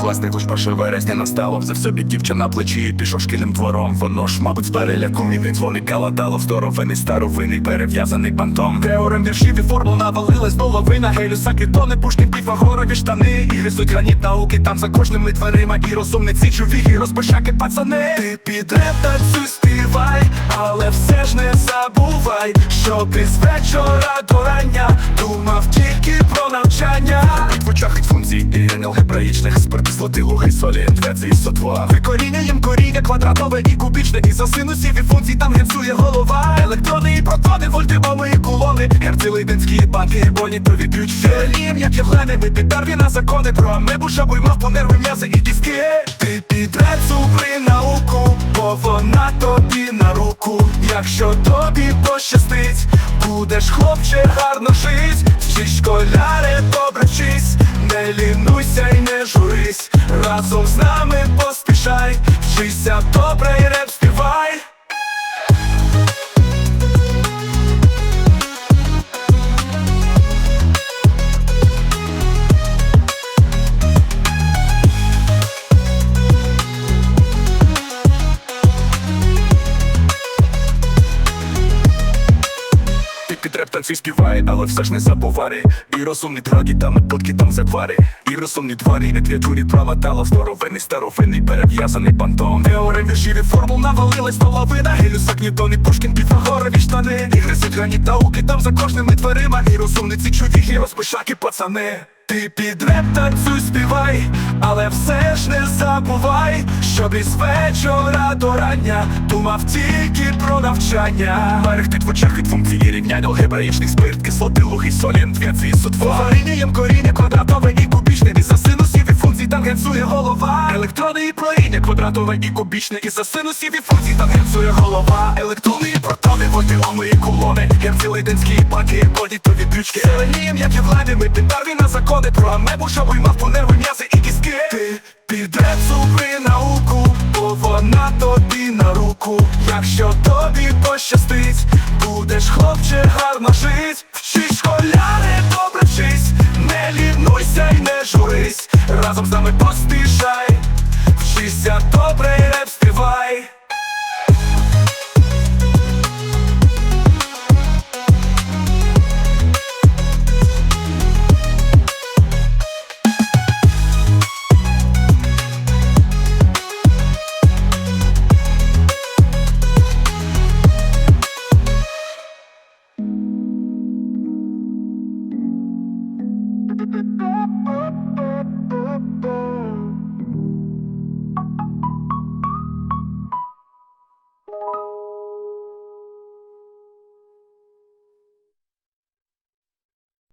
класний хоч перше вересня настало. Взяв собі дівча на плечі. І пішов шкільним двором Воно ж, мабуть, з переляку. І він дзвоник каладало Здоровений старовинний, перев'язаний бантом. Теорем віршів і формул навалилась половина. Гелюса, клітони, пушкін, піфагорові штани. І рисують граніт науки там за кожними дверима. І розумниці чувіги, розпишаки пацани. Ти під реп співай, але все ж не забувай Що ти з вечора до рання думав тільки про навчання. В очах і злоти, луги, солі, інтеграції, сотва Викорінюєм коріння квадратове і кубічне І за синусів і функцій там генсує голова. Електрони і протони, вольти, оми і кулони. Герци, лейденські банки, бонітові б'ють Фіолін, як євгени, ми під на закони Про амебу, шабу й мавпу, нерви, м'язи і диски Ти підред зубри науку, бо вона тобі на руку. Якщо тобі пощастить, будеш хлопче гарно жить. Вчись, школяре, добре вчись, не лінуйся й не журись Разом з нами поспішай, вчися добре Танці співай, але все ж не забуває І розумні траги там і подки там заквари І розумні тварі, не клітурі права тала Здоровений, старовинний, перев'язаний бантом. Теорем вірші формул навалилась половина Гелюса, Ньютон і Пушкін, Піфагорові штани І гризуть граніт науки там за кожними дверима. І розумниці чувіхи, розпишаки пацани ти під реп танцюй, співай, але все ж не забувай, щоб із вечора до рання думав тільки про навчання. Берегти в очах від функції рівнянь, алгебраїчний спирт, кислоти, луги, солі, інтеграції, сотва. Варінням коріння квадратове і кубічне, і за синусів і функцій там генсує голова. Електрони і плоїння квадратове і кубічне, і за синусів і функцій там генсує голова. Електрони і протони, вольти, оми і кулони, герці, лейденські паки, бодітові брючки. Зеленієм, як і влади, ми підбарві на закони про амебу, шабу й мавпу, нерви, м'язи і кістки. Ти підред зубри науку, бо вона тобі на руку. Якщо тобі пощастить, будеш хлопче гарно жить. Вчись, школяре, добре вчись, не лінуйся й не журись. Разом з нами поспішай,